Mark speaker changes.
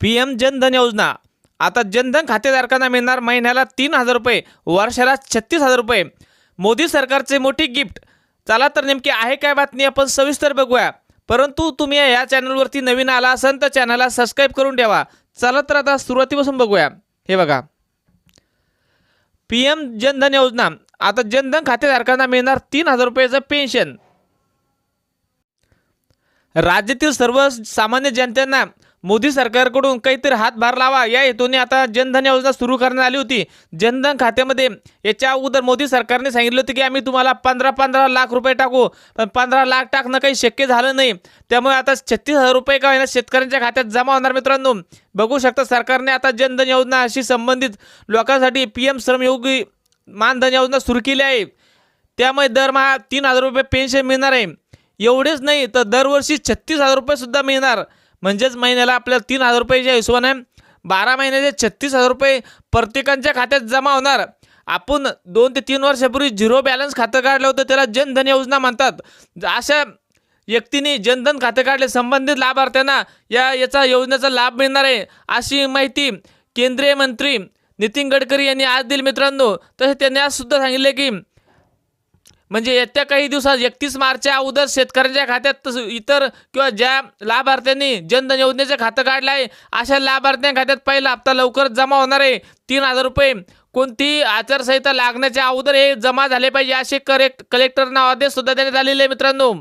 Speaker 1: P M Jan Dhan योजना. आता जनधन खातेधारकांना मिळणार महिन्याला तीन हजार रुपये वर्षाला छत्तीस हजार रुपये. मोदी सरकारचे मोठी गिफ्ट. चला तर नेमकी आहे काय बातमी आपण सविस्तर बघूया. परंतु तुम्ही या चॅनलवरती नवीन आला असाल तर चॅनलला सबस्क्राईब करून ठेवा. चला तर आता सुरुवातीपासून बघूया. हे बघा. पी एम जनधन योजना. आता जनधन खातेधारकांना मिळणार तीन हजार रुपयाचं पेन्शन. राज्यातील सर्व सामान्य जनतेना मोदी सरकारकडून काहीतरी हातभार लावा. या हेतूने आता जनधन योजना सुरू करण्यात आली होती. जनधन खात्यामध्ये याच्या अगोदर मोदी सरकारने सांगितलं होतं की आम्ही तुम्हाला पंधरा पंधरा लाख रुपये टाकू. पण पंधरा लाख टाकणं काही शक्य झालं नाही. त्यामुळे आता छत्तीस हजार रुपये का होईना शेतकऱ्यांच्या खात्यात जमा होणार मित्रांनो? बघू शकता सरकारने आता जनधन योजना अशी संबंधित लोकांसाठी पी एम श्रमयोगी मानधन योजना सुरू केली आहे. त्यामुळे दरमहा तीन हजार रुपये पेन्शन मिळणार आहे. एवढेच नाही तर दरवर्षी छत्तीस हजार रुपयेसुद्धा मिळणार. म्हणजेच महिन्याला आपल्याला तीन हजार रुपयाच्या हिशोबाने बारा महिन्याचे छत्तीस हजार रुपये प्रत्येकांच्या खात्यात जमा होणार. आपण दोन ते तीन वर्षापूर्वी झिरो बॅलन्स खातं काढलं होतं त्याला जनधन योजना म्हणतात. अशा व्यक्तीने जनधन खाते काढले संबंधित लाभार्थ्यांना या याचा योजनेचा लाभ मिळणार आहे अशी माहिती केंद्रीय मंत्री नितीन गडकरी यांनी आज दिली मित्रांनो. तसेच त्यांनी आज सुद्धा सांगितले की म्हणजे येत्या काही दिवसात एकतीस मार्चच्या अगोदर शेतकऱ्यांच्या खात्यात इतर किंवा ज्या लाभार्थ्यांनी जनधन योजनेचं खातं काढलं आहे अशा लाभार्थ्यांच्या खात्यात पहिला हप्ता लवकरच जमा होणार आहे. तीन हजार रुपये. कोणती आचारसंहिता लागण्याच्या अगोदर हे जमा झाले पाहिजे असे करेक्ट कलेक्टरना आदेश सुद्धा देण्यात आलेले आहे मित्रांनो.